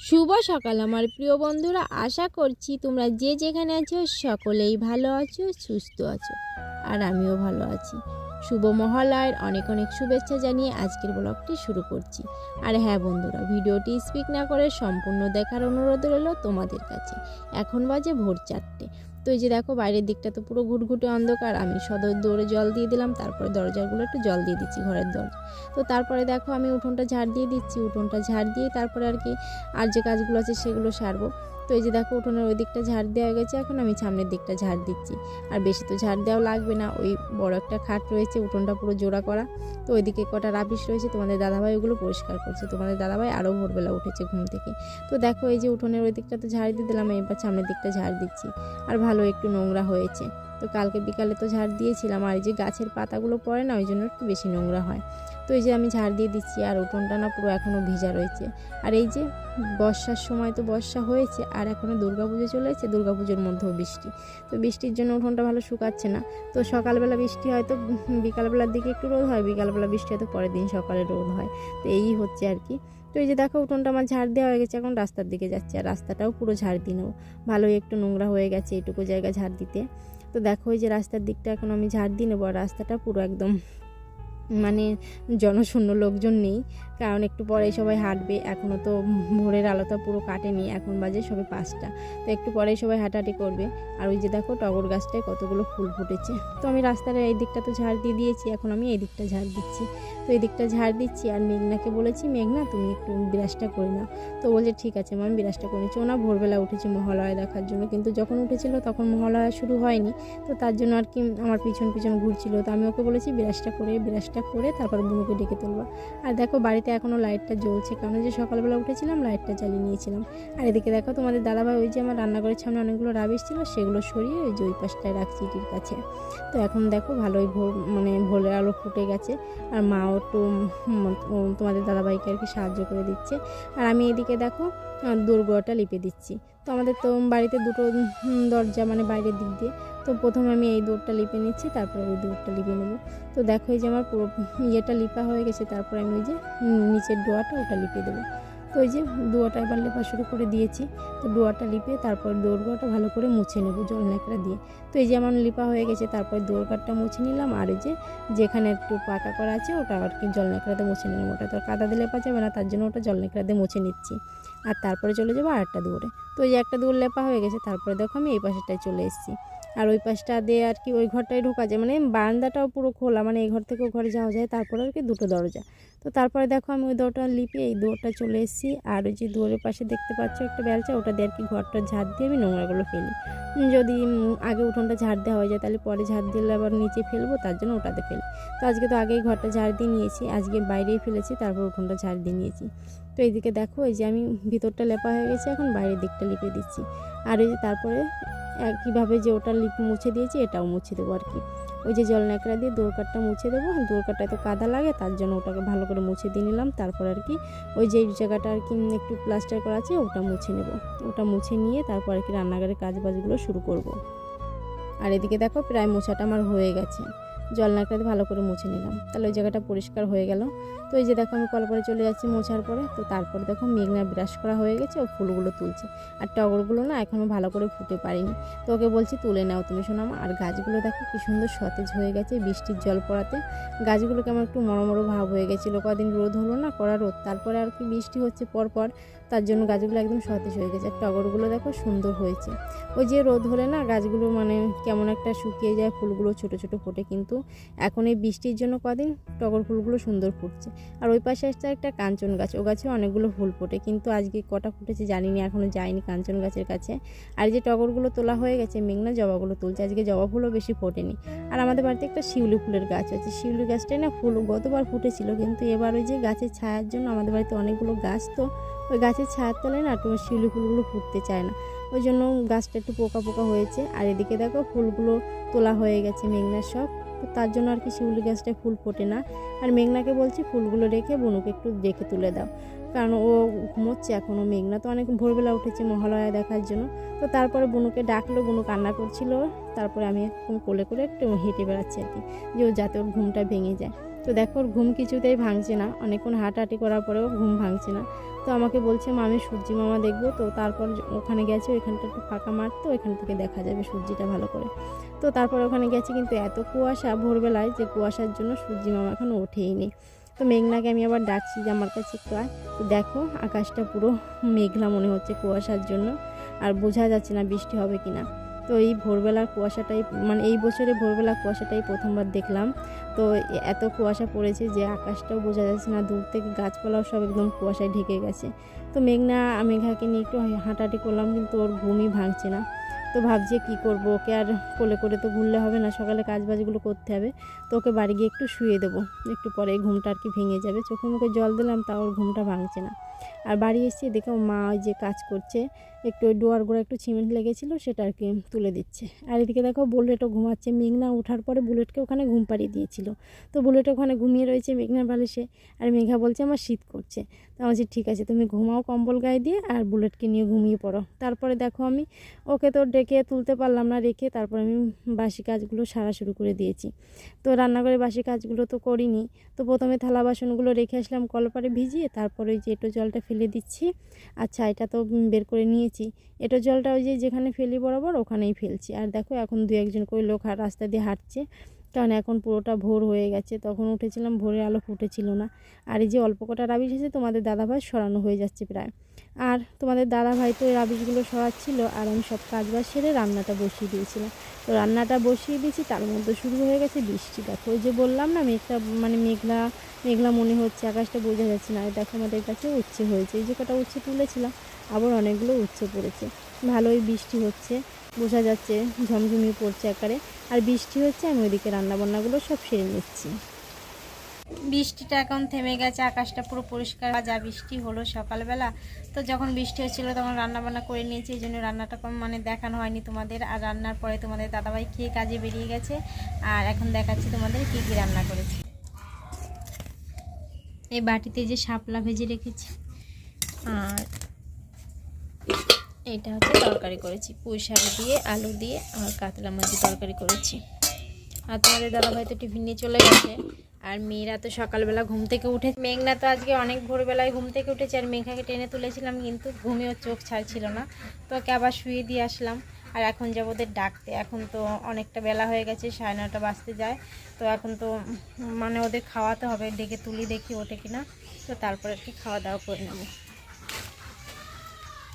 শুভ সকাল, আমার প্রিয় বন্ধুরা। আশা করছি তোমরা যে যেখানে আছো, সকলেই ভালো আছো, সুস্থ আছো, আর আমিও ভালো আছি। শুভ মহালয়ের অনেক অনেক শুভেচ্ছা জানিয়ে আজকের ব্লগটি শুরু করছি। আর হ্যাঁ বন্ধুরা, ভিডিওটি স্পিক না করে সম্পূর্ণ দেখার অনুরোধ রইল তোমাদের কাছে। এখন বাজে ভোর চারটে। তো এই যে দেখো বাইরের দিকটা তো পুরো ঘুটঘুটে অন্ধকার। আমি সদর দৌড়ে জল দিয়ে দিলাম, তারপরে দরজাগুলো একটু জল দিয়ে দিচ্ছি, ঘরের দরজা। তো তারপরে দেখো আমি উঠোনটা ঝাড় দিয়ে দিচ্ছি, উঠোনটা ঝাড় দিয়ে তারপরে আর কি আর যে কাজগুলো আছে সেগুলো সারবো। তো এই যে দেখো উঠোনের ওই দিকটা ঝাড় দেওয়া গেছে, এখন আমি সামনের দিকটা ঝাড় দিচ্ছি। আর বেশি তো ঝাড় দেওয়া লাগবে না, ওই বড় একটা খাট রয়েছে, উঠোনটা পুরো জোড়া করা। তো ওইদিকে কটা রাবিশ রয়েছে, তোমাদের দাদাভাই ওগুলো পরিষ্কার করছে। তোমাদের দাদাভাই আরও ভোরবেলা উঠেছে ঘুম থেকে। তো দেখো এই যে উঠোনের ওই দিকটা তো ঝাড় দিয়ে দিলাম, এবার সামনের দিকটা ঝাড় দিচ্ছি। আর ভালো একটু নোংরা হয়েছে। তো কালকে বিকালে তো ঝাড় দিয়েছিলাম। আর এই যে গাছের পাতাগুলো পড়ে না, ওই জন্য একটু বেশি নোংরা হয়। তো এই যে আমি ঝাড় দিয়ে দিচ্ছি, আর উঠোনটা না পুরো এখনও ভিজা রয়েছে। আর এই যে বর্ষার সময় তো বর্ষা হয়েছে, আর এখনও দুর্গাপুজো চলে এসেছে দুর্গাপুজোর মধ্যেও বৃষ্টি। তো বৃষ্টির জন্য উঠোনটা ভালো শুকাচ্ছে না। তো সকালবেলা বৃষ্টি হয় তো বিকালবেলার দিকে একটু রোদ হয়, বিকালবেলা বৃষ্টি হয় তো পরের দিন সকালে রোদ হয়। তো এই হচ্ছে আর কি। তো এই যে দেখো উঠোনটা আমার ঝাড় দেওয়া হয়ে গেছে, এখন রাস্তার দিকে যাচ্ছে। আর রাস্তাটাও পুরো ঝাড় দিয়ে নেব। ভালোই একটু নোংরা হয়ে গেছে, এইটুকু জায়গা ঝাড় দিতে। তো দেখো ওই যে রাস্তার দিকটা এখন আমি ঝাড় দিয়ে নেব। রাস্তাটা পুরো একদম মানে জনশূন্য লোকজন নেই। কারণ একটু পরে সবাই হাঁটবে। এখনও তো ভোরের আলোটা পুরো কাটেনি। এখন বাজে সবে পাঁচটা। তো একটু পরেই সবাই হাঁটাহাঁটি করবে। আর ওই যে দেখো টগর গাছটায় কতগুলো ফুল ফুটেছে। তো আমি রাস্তার এই দিকটা তো ঝাড় দিয়ে দিয়েছি। এখন আমি এই দিকটা ঝাড় দিচ্ছি। তো এই দিকটা ঝাড় দিচ্ছি আর মেঘনাকে বলেছি, মেঘনা, তুমি একটু বিরাজটা করে নাও। তো বলছে, ঠিক আছে আমি বিরাজটা করে নিচ্ছি। ওনা ভোরবেলা উঠেছি মহালয়া দেখার জন্য। কিন্তু যখন উঠেছিল তখন মহালয়া শুরু হয়নি। তো তার জন্য আর কি আমার পিছন পিছন ঘুরছিল। তো আমি ওকে বলেছি, বিরাজটা করে, বিরাজটা করে তারপর বুনুকে ডেকে তুলবা। আর দেখো বাড়িতে এখনও লাইটটা জ্বলছে কারণ যে সকালবেলা উঠেছিলাম লাইটটা জ্বালিয়ে নিয়েছিলাম। আর এদিকে দেখো তোমাদের দাদাভাই ওই যে আমার রান্নাঘরের সামনে অনেকগুলো রাবিশ ছিল সেগুলো সরিয়ে ওই যে ওই পাশটায় রাখছি ইটির কাছে। তো এখন দেখো ভালোই ভোর মানে ভোরের আলো ফুটে গেছে আর মাও একটু তোমাদের দাদাভাইকে আর কি সাহায্য করে দিচ্ছে। আর আমি এদিকে দেখো আহ, দোরগোড়াটা লিপে দিচ্ছি। তো আমাদের তো বাড়িতে দুটো দরজা মানে বাইরের দিক দিয়ে। তো প্রথমে আমি এই দৌড়টা লিপে নিচ্ছি, তারপরে ওই দৌড়টা লিপে নেব। তো দেখো এই যে আমার পুরো ইয়েটা লিপা হয়ে গেছে, তারপরে আমি ওই যে নিচের ডোয়াটা ওটা লিপে দেবো। তো ওই যে ডোয়াটা এবার লেপা শুরু করে দিয়েছি। তো ডোয়াটা লিপে তারপর দৌড়গাটা ভালো করে মুছে নেব জল ন্যাকড়া দিয়ে। তো এই যে আমার লিপা হয়ে গেছে, তারপর দৌড়গাটটা মুছে নিলাম। আর এই যে যেখানে একটু পাকা করা আছে, ওটা আর কি জল ন্যাকড়াতে মুছে নিলাম। ওটা তো কাদা দিলে লেপা যাবে না, তার জন্য ওটা জল ন্যাকড়াতে মুছে নিচ্ছি। আর তারপরে চলে যাব আর একটা দৌড়ে তো ওই যে একটা দৌড় লেপা হয়ে গেছে, তারপরে দেখো আমি এই পাশেটায় চলে এসেছি। আর ওই পাশটা দিয়ে আর কি ওই ঘরটায় ঢোকা যায়। মানে বারান্দাটাও পুরো খোলা মানে এই ঘর থেকে ওই ঘরে যাওয়া যায়, তারপরে আর কি দুটো দরজা। তো তারপরে দেখো আমি ওই দৌড়টা লিপে এই দৌড়টা চলে এসেছি, আর ওই যে দুয়ারের পাশে দেখতে পাচ্ছ একটা বেলচা, ওটা দিয়ে আর কি ঘরটা ঝাড় দিয়ে আমি নোংরাগুলো ফেলি। যদি আগে উঠোনটা ঝাড় দেওয়া হয়ে যায়, তাহলে পরে ঝাড় দিলে আবার নিচে ফেলব, তার জন্য ওটাতে ফেলি। তো আজকে তো আগেই ঘরটা ঝাড় দিয়ে নিয়েছি, আজকে বাইরেই ফেলেছি, তারপর উঠোনটা ঝাড় দিয়ে নিয়েছি। তো এইদিকে দেখো, এই যে আমি ভিতরটা লেপা হয়ে গেছে, এখন বাইরের দিকটা লিপে দিচ্ছি। আর এই যে তারপরে কীভাবে যে ওটা লিপ মুছে দিয়েছি, এটাও মুছে দেবো আর কি। ওই যে জল ন্যাকড়া দিয়ে দোরকাটটা মুছে দেবো। দোরকাটটায় তো কাদা লাগে, তার জন্য ওটাকে ভালো করে মুছে দিয়ে নিলাম। তারপর আর কি ওই যে জায়গাটা আর কি একটু প্লাস্টার করা আছে, ওটা মুছে নেব। ওটা মুছে নিয়ে তারপর আর কি রান্নাঘরের কাজ বাজগুলো শুরু করব। আর এদিকে দেখো, প্রায় মোছাটা আমার হয়ে গেছে। জল নাকড়াতে ভালো করে মুছে নিলাম। তাহলে ওই জায়গাটা পরিষ্কার হয়ে গেল। তো এই যে দেখো আমি কল করে চলে যাচ্ছি মোছার পরে। তো তারপরে দেখো মেঘনা ব্রাশ করা হয়ে গেছে ও ফুলগুলো তুলছে। আর টগরগুলো না এখনও ভালো করে ফুটে পারিনি। তো ওকে বলছি, তুলে নাও তুমি শোনাম আর গাছগুলো দেখো কি সুন্দর সতেজ হয়ে গেছে বৃষ্টির জল পড়াতে। গাছগুলো কেমন একটু মরমরো ভাব হয়ে গেছিল। কদিন রোদ হলো না, কড়া রোদ। তারপরে আর কি বৃষ্টি হচ্ছে পরপর। তার জন্য গাছগুলো একদম সতেজ হয়ে গেছে। আর টগরগুলো দেখো সুন্দর হয়েছে। ওই যে রোদ হলে না গাছগুলো মানে কেমন একটা শুকিয়ে যায়, ফুলগুলো ছোট ছোট ফোটে কিন্তু এখন এই বৃষ্টির জন্য কদিন টগর ফুলগুলো সুন্দর ফুটছে। আর ওই পাশে আসছে একটা কাঞ্চন গাছ। ও গাছে অনেকগুলো ফুল ফোটে কিন্তু আজকে কটা ফুটেছে জানি না এখনও যায়নি কাঞ্চন গাছের কাছে। আর যে টগরগুলো তোলা হয়ে গেছে, মেঘনা জবাগুলো তুলছে। আজকে জবা ফুলও বেশি ফোটেনি। আর আমাদের বাড়িতে একটা শিউলি ফুলের গাছ আছে। শিউলি গাছটাই না ফুল গতবার ফুটেছিল কিন্তু এবার ওই যে গাছের ছায়ার জন্য আমাদের বাড়িতে অনেকগুলো গাছ তো ওই গাছের ছায়ার তলায় না একটু শিউলি ফুলগুলো ফুটতে চায় না। ওই জন্য গাছটা একটু পোকা পোকা হয়েছে। আর এদিকে দেখো ফুলগুলো তোলা হয়ে গেছে মেঘনার সব। তো তার জন্য আর কি শিউলি গাছটায় ফুল ফোটে না। আর মেঘনাকে বলছি ফুলগুলো রেখে বনুকে একটু রেখে তুলে দাও। কারণ ও ঘুমোচ্ছে এখনও মেঘনা তো অনেক ভোরবেলা উঠেছে মহালয়া দেখার জন্য। তো তারপরে বনুকে ডাকলো, বনু কান্না করছিল। তারপরে আমি এরকম কোলে করে একটু হেঁটে বেড়াচ্ছি আর কি। যে ও যাতে ওর ঘুমটা ভেঙে যায়। তো দেখো ঘুম কিছুতেই ভাঙছে না। অনেকক্ষণ হাঁটাহাঁটি করার পরেও ঘুম ভাঙছে না। তো আমাকে বলছে, মা, আমি সূর্যি মামা দেখব। তো তারপর ওখানে গেছে, ওইখানটা একটু ফাঁকা মাঠ, তো ওইখান থেকে দেখা যাবে সূর্যিটা ভালো করে। তো তারপর ওখানে গেছে, কিন্তু এত কুয়াশা ভোরবেলায় যে কুয়াশার জন্য সূর্যি মামা এখন ওঠেই নি। তো মেঘনাকে আমি আবার ডাকছি যে, আমার কাছে একটু আয়। তো দেখো, আকাশটা পুরো মেঘলা মনে হচ্ছে কুয়াশার জন্য, আর বোঝা যাচ্ছে না বৃষ্টি হবে কি না তো এই ভোরবেলার কুয়াশাটাই মানে এই বছরে ভোরবেলা কুয়াশাটাই প্রথমবার দেখলাম। তো এত কুয়াশা পড়েছে যে আকাশটাও বোঝা যাচ্ছে না, দূর থেকে গাছপালাও সব একদম কুয়াশায় ঢেকে গেছে। তো মেঘনা, মেঘাকে নিয়ে একটু হাঁটাহাঁটি করলাম কিন্তু ওর ঘুমই ভাঙছে না। তো ভাবছি কি করব, ওকে আর কোলে করে তো ঘুরলে হবে না, সকালে কাজ বাজগুলো করতে হবে। তো ওকে বাড়ি গিয়ে একটু শুয়ে দেবো, একটু পরে ঘুমটা আর কি ভেঙে যাবে। চোখে মুখে জল দিলাম, তাও ওর ঘুমটা ভাঙছে না। আর বাড়ি এসেছি দেখো মা ওই যে কাজ করছে, একটু ওই ডোয়ার গোড়া একটু সিমেন্ট লেগেছিল, সেটা আর কি তুলে দিচ্ছে। আর এদিকে দেখো বুলেটও ঘুমাচ্ছে, মেঘনা ওঠার পরে বুলেটকে ওখানে ঘুম পাড়িয়ে দিয়েছিল। তো বুলেট ওখানে ঘুমিয়ে রয়েছে মেঘনার বালিশে, আর মেঘা বলছে আমার শীত করছে। তো আমি বলছি, ঠিক আছে, তুমি ঘুমাও কম্বল গায়ে দিয়ে আর বুলেটকে নিয়ে ঘুমিয়ে পড়ো। তারপরে দেখো আমি ওকে তো ডেকে তুলতে পারলাম না, রেখে তারপরে আমি বাসি কাজগুলো সারা শুরু করে দিয়েছি। তো রান্নাঘরে বাসি কাজগুলো তো করিনি। তো প্রথমে থালা বাসনগুলো রেখে আসলাম, কলপারে ভিজিয়ে তারপরে যে এঁটো জলটা ফেলে দিচ্ছি। আচ্ছা এটা তো বের করে নিয়েছি। এটা জলটা ওই যে যেখানে ফেলি বরাবর ওখানেই ফেলছি। আর দেখো, এখন দু একজন করে লোক রাস্তা দিয়ে হাঁটছে। কারণ এখন পুরোটা ভোর হয়ে গেছে, তখন উঠেছিলাম ভোরে আলো ফুটেছিল না। আর এই যে অল্প কটা রাবিশ আছে, তোমাদের দাদাভাই সরানো হয়ে যাচ্ছে প্রায়। আর তোমাদের দাদাভাই তো এই রাবিশগুলো সরাচ্ছিল, আর আমি সব কাজ বাজ সেরে রান্নাটা বসিয়ে দিয়েছিলাম। তো রান্নাটা বসিয়ে দিয়েছি, তার মধ্যে শুরু হয়ে গেছে বৃষ্টি। দেখো ওই যে বললাম না, মেঘটা মানে মেঘলা মেঘলা মনে হচ্ছে, আকাশটা বোঝা যাচ্ছে না। দেখো আমাদের কাছে উচ্ছে হয়েছে, এই যে কটা উচ্ছে তুলেছিলাম, আবার অনেকগুলো উচ্ছে পড়েছে। ভালোই বৃষ্টি হচ্ছে। বোঝা যাচ্ছে ঝমঝমিয়ে পড়ছে আকারে। আর বৃষ্টি হচ্ছে, আমি ওইদিকে রান্নাবান্নাগুলো সব সেরে নিচ্ছি। বৃষ্টিটা এখন থেমে গেছে, আকাশটা পুরো পরিষ্কার। যা বৃষ্টি হলো সকালবেলা, তো যখন বৃষ্টি হচ্ছিল তখন রান্নাবান্না করে নিয়েছি, এই জন্য রান্নাটা কম মানে দেখানো হয়নি তোমাদের। আর রান্নার পরে তোমাদের দাদাভাই খেয়ে কাজে বেরিয়ে গেছে, আর এখন দেখাচ্ছি তোমাদের কী কী রান্না করেছি। এই বাটিতে যে শাপলা ভেজে রেখেছি, আর এটা হচ্ছে তরকারি করেছি। পুঁই শাক দিয়ে, আলু দিয়ে আর কাতলা মাছ দিয়ে তরকারি করেছি। আর তোমাদের দাদাভাই তো টিফিন নিয়ে চলে গেছে। আর মেয়েরা তো সকালবেলা ঘুম থেকে উঠে, মেঘনা তো আজকে অনেক ভোরবেলায় ঘুম থেকে উঠেছে আর মেঘাকে টেনে তুলেছিলাম কিন্তু ঘুমিয়েও চোখ ছাড়ছিল না। তো ওকে আবার শুয়ে দিয়ে আসলাম। আর এখন যাব ওদের ডাকতে। এখন তো অনেকটা বেলা হয়ে গেছে, সাড়ে নটা বাজতে যায়। তো এখন তো মানে ওদের খাওয়াতে হবে, ডেকে তুলি দেখি ওঠে কিনা। তো তারপর আর কি খাওয়া দাওয়া করে নেব।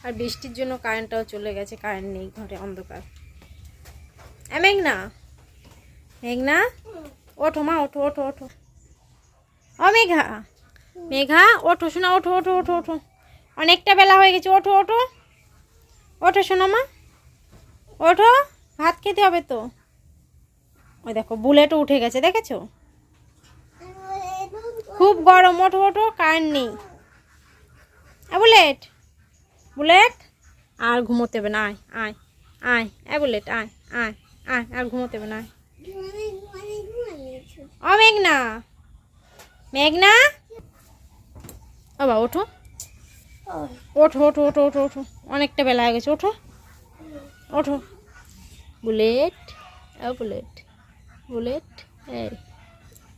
আর বৃষ্টির জন্য কারেন্টটাও চলে গেছে, কারেন্ট নেই ঘরে, অন্ধকার। মেঘনা মেঘনা, ওঠো মা, ওঠো ওঠো ওঠো। ও মেঘা মেঘা, ওঠো, শোনা, ওঠো ওঠো ওঠো ওঠো। অনেকটা বেলা হয়ে গেছে, ওঠো ওঠো। ওঠো, শোনো মা। ওঠো, ভাত খেতে হবে তো? ওই দেখো, বুলেটও উঠে গেছে, দেখেছ? খুব গরম, ওঠো ওঠো, কারেন্ট নেই। বুলেট? বুলেট আর ঘুমোতে হবে না আয় আয় আয় এ বুলেট আয় আয় আয় আর ঘুমোতে হবে না আয়। ও মেঘনা মেঘনা? ও বা ওঠো। ওঠো ওঠো ওঠো ওঠো ওঠো। অনেকটা বেলা হয়ে গেছে ওঠো। ওঠো। বুলেট ও বুলেট বুলেট এই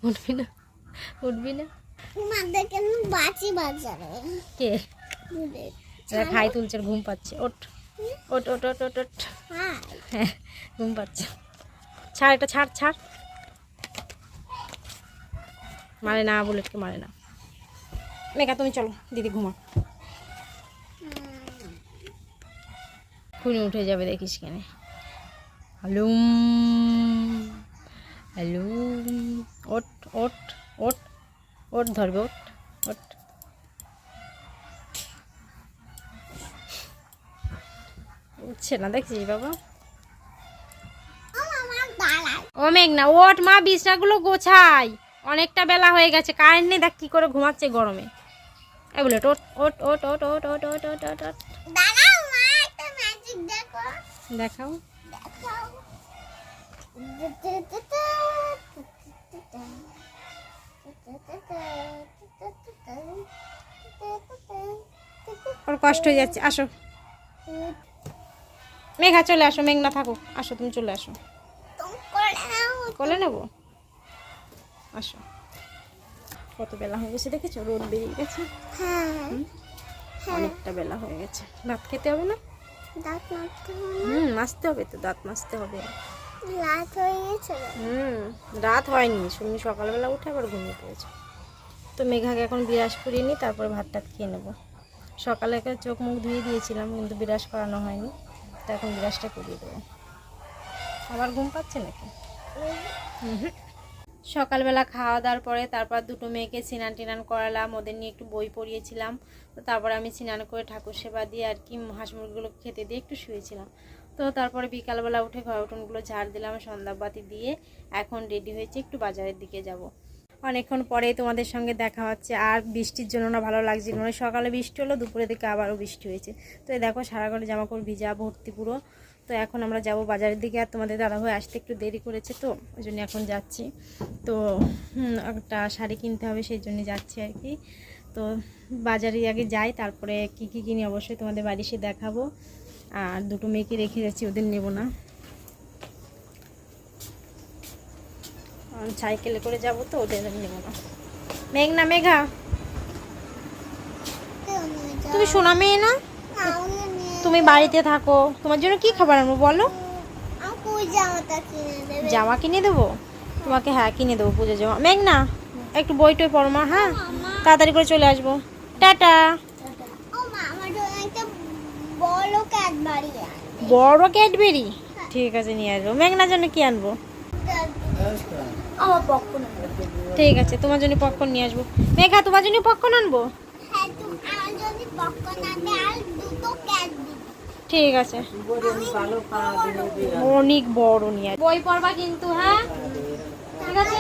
উঠবি না উঠবি না। বাঁচি বাজারে কে? বুলেট। খাই তুলছে ঘুম পাচ্ছে। ওঠ ওঠ ওঠ ওঠ ওঠ ওঠ। হ্যাঁ ঘুম পাচ্ছে। ছাড়, এটা ছাড় ছাড়। মারে না, বুলেটকে মারে না। মেঘা, তুমি চলো, দিদি ঘুমা খুনি উঠে যাবে, দেখিস কেনে। হ্যালুম হ্যালুম ওট ওট ওট ওট ধরবে ওট ওট উঠছে না দেখছিস বাবা? ও মেঘনা ওঠ মা বিছনাগুলো গোছাই। অনেকটা বেলা হয়ে গেছে কারেন্ট নেই দেখ কি করে ঘুমাচ্ছে গরমে। এ বলে ওট ওট ওট ওট ওট ওট ওট ওট ওট ওট দেখাও। দেখাও। ওর কষ্ট হয়ে যাচ্ছে আসো। মেঘা চলে আসো মেঘনা থাকো আসো তুমি চলে আসো। তুমি কোলে নেব? আসো। কত বেলা হয়ে গেছে দেখেছ? রোদ বেরিয়ে গেছে। হ্যাঁ। হ্যাঁ। অনেকটা বেলা হয়ে গেছে। ভাত খেতে হবে না? দাঁত হবে হুম মাজতে হবে তো দাঁত মাজতে হবে। রাত হয়ে গেছে। হুম রাত হয়নি। শুনি সকালবেলা উঠে আবার ঘুমিয়ে পড়েছে। তো মেঘাকে এখন বিরাস করিয়ে নিই তারপরে ভাত টাত খেয়ে নেব। সকালে একটা চোখ মুখ ধুয়ে দিয়েছিলাম কিন্তু বিরাস করানো হয়নি। তো এখন বিরাসটা করিয়ে দেবো। আবার ঘুম পাচ্ছে নাকি? সকালবেলা খাওয়া দাওয়ার পরে তারপর দুটো মেয়েকে স্নান টিনান করালাম, ওদের নিয়ে একটু বই পড়িয়েছিলাম। তো তারপর আমি স্নান করে ঠাকুর সেবা দিয়ে আর কি হাঁস মুরগিগুলো খেতে দিয়ে একটু শুয়েছিলাম। তো তারপরে বিকালবেলা উঠে ঘর উঠোনগুলো ঝাড় দিলাম, সন্ধ্যাবাতি দিয়ে এখন রেডি হয়েছে একটু বাজারের দিকে যাব। অনেকক্ষণ পরে তোমাদের সঙ্গে দেখা হচ্ছে। আর বৃষ্টির জন্য না ভালো লাগছিল না সকালে বৃষ্টি হলো দুপুরে দিকে আবারও বৃষ্টি হয়েছে। তো এই দেখো সারা ঘরে জামা কাপড় ভিজা, ভর্তি পুরো। তো এখন আমরা যাব বাজারের দিকে। আর তোমাদের দাদা হয়ে আসতে একটু দেরি করেছে তো, ওই জন্য এখন যাচ্ছি। তো একটা শাড়ি কিনতে হবে, সেই জন্য যাচ্ছি আর কি। তো বাজারে আগে যাই, তারপরে কি কি কিনি অবশ্যই তোমাদের বাড়ি এসে দেখাবো। আর দুটো মেয়েকে রেখে যাচ্ছি, ওদের নেব না। আর সাইকেলে করে যাব তো, ওদের নেব না। মেঘ না মেঘা। তুমি সোনা মেয়ে না? তুমি বাড়িতে থাকো। তোমার জন্য কি খাবার আনব বলো? জামা কিনে দেবো? তোমাকে হ্যাঁ কিনে দেবো পুজো জামা। মেঘ না একটু বই টই পড়ো মা হ্যাঁ? তাড়াতাড়ি করে চলে আসব। টাটা। বড় ক্যাডবেরি। ঠিক আছে, নিয়ে আসব। মেঘনার জন্য কি আনব? আমার পক্ষে ঠিক আছে তোমার জন্য পপকর্ন নিয়ে আসব। মেঘা তোমার জন্য পপকর্ন আনব? হ্যাঁ ঠিক আছে। অনেক বড় নিয়ে আসব বই পড়বা কিন্তু হ্যাঁ? ঠিক আছে?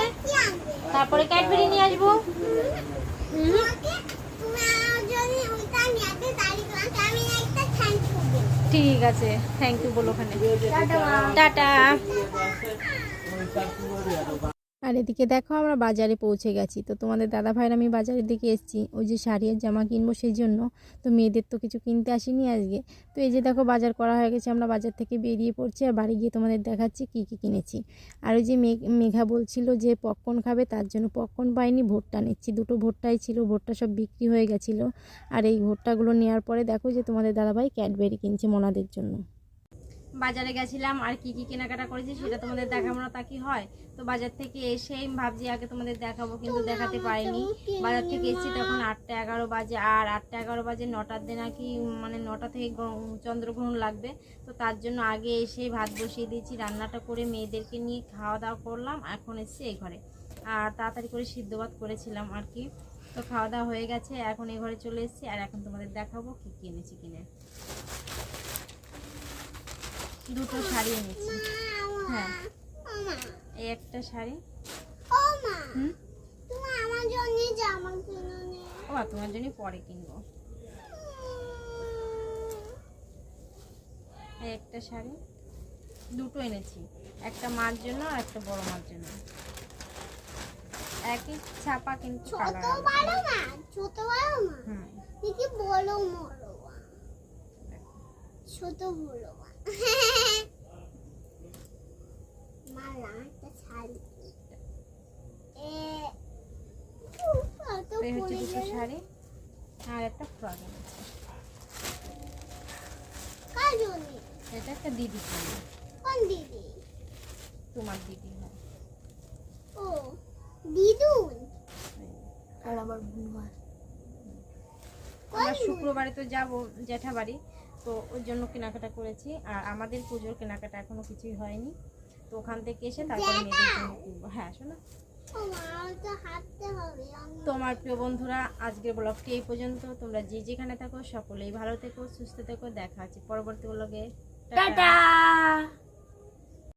তারপরে ক্যাডবেরি নিয়ে আসব। ঠিক আছে থ্যাংক ইউ বলো ওখানে। টাটা। আর এদিকে দেখো আমরা বাজারে পৌঁছে গেছি। তো তোমাদের দাদা ভাইয়ের আমি বাজারের দিকে এসেছি। ওই যে শাড়ি আর জামা কিনবো সেই জন্য। তো মেয়েদের তো কিছু কিনতে আসিনি আজকে। তো এই যে দেখো বাজার করা হয়ে গেছে, আমরা বাজার থেকে বেরিয়ে পড়ছি আর বাড়ি গিয়ে তোমাদের দেখাচ্ছি কী কী কিনেছি। আর ওই যে মেঘ- বলছিল যে পপকর্ন খাবে, তার জন্য পপকর্ন পাইনি, ভুট্টা নিচ্ছি। দুটো ভুট্টাই ছিল, ভুট্টা সব বিক্রি হয়ে গেছিল। আর এই ভুট্টাগুলো নেওয়ার পরে দেখো যে তোমাদের দাদাভাই ক্যাডবেরি কিনছে মোনাদের জন্য। বাজারে গেছিলাম আর কি কি কেনাকাটা করেছি সেটা তোমাদের দেখাবো না তা কি হয়। তো বাজার থেকে এসেই ভাবছি আগে তোমাদের দেখাবো কিন্তু দেখাতে পারিনি। বাজার থেকে এসেছি তখন আটটা এগারো বাজে আর আটটা এগারো বাজে নটার দিন নাকি মানে নটা থেকে গ্রহ- চন্দ্রগ্রহণ লাগবে। তো তার জন্য আগে এসে ভাত বসিয়ে দিয়েছি রান্নাটা করে মেয়েদেরকে নিয়ে খাওয়া দাওয়া করলাম এখন এসেছি এই ঘরে। আর তাড়াতাড়ি করে সিদ্ধ ভাত করেছিলাম আর কি। তো খাওয়া দাওয়া হয়ে গেছে এখন এই ঘরে চলে এসেছি আর এখন তোমাদের দেখাবো কি কি এনেছি কিনে। দুটো শাড়ি এনেছি। হ্যাঁ। এই একটা শাড়ি। ও মা আমার জন্য জামা কিনে ও তোমার জন্য পরে কিনবো। এই একটা শাড়ি। দুটো এনেছি। একটা মার জন্য আর একটা বড় মার জন্য। একই ছাপা কিন্তু ছোট কালার বড় মা ছোট বড় মা? হুম। দেখি বড় বড় মা। ছোট বড় মা। মা লাটা শাড়ি এ উফ, এত তো এই হচ্ছে দুটো শাড়ি আর একটা ফ্রক এনেছি। এটা একটা দিদি কোন দিদি? তোমার দিদি হয়। ও দিদুন? আর আমরা শুক্রবারে তো যাব জ্যাঠা বাড়ি তো ওই জন্য কেনাকাটা করেছি। আর আমাদের পুজোর কেনাকাটা এখনও কিছুই হয়নি। তো ওখান থেকে এসে তারপর মেয়েদের জন্য কিনবো। হ্যাঁ শোনো। তোমার প্রিয় বন্ধুরা আজকের ব্লগটি এই পর্যন্ত। তোমরা যে যেখানে থাকো সকলেই ভালো থেকো সুস্থ থেকো। দেখা আছে পরবর্তী ব্লগে টাটা!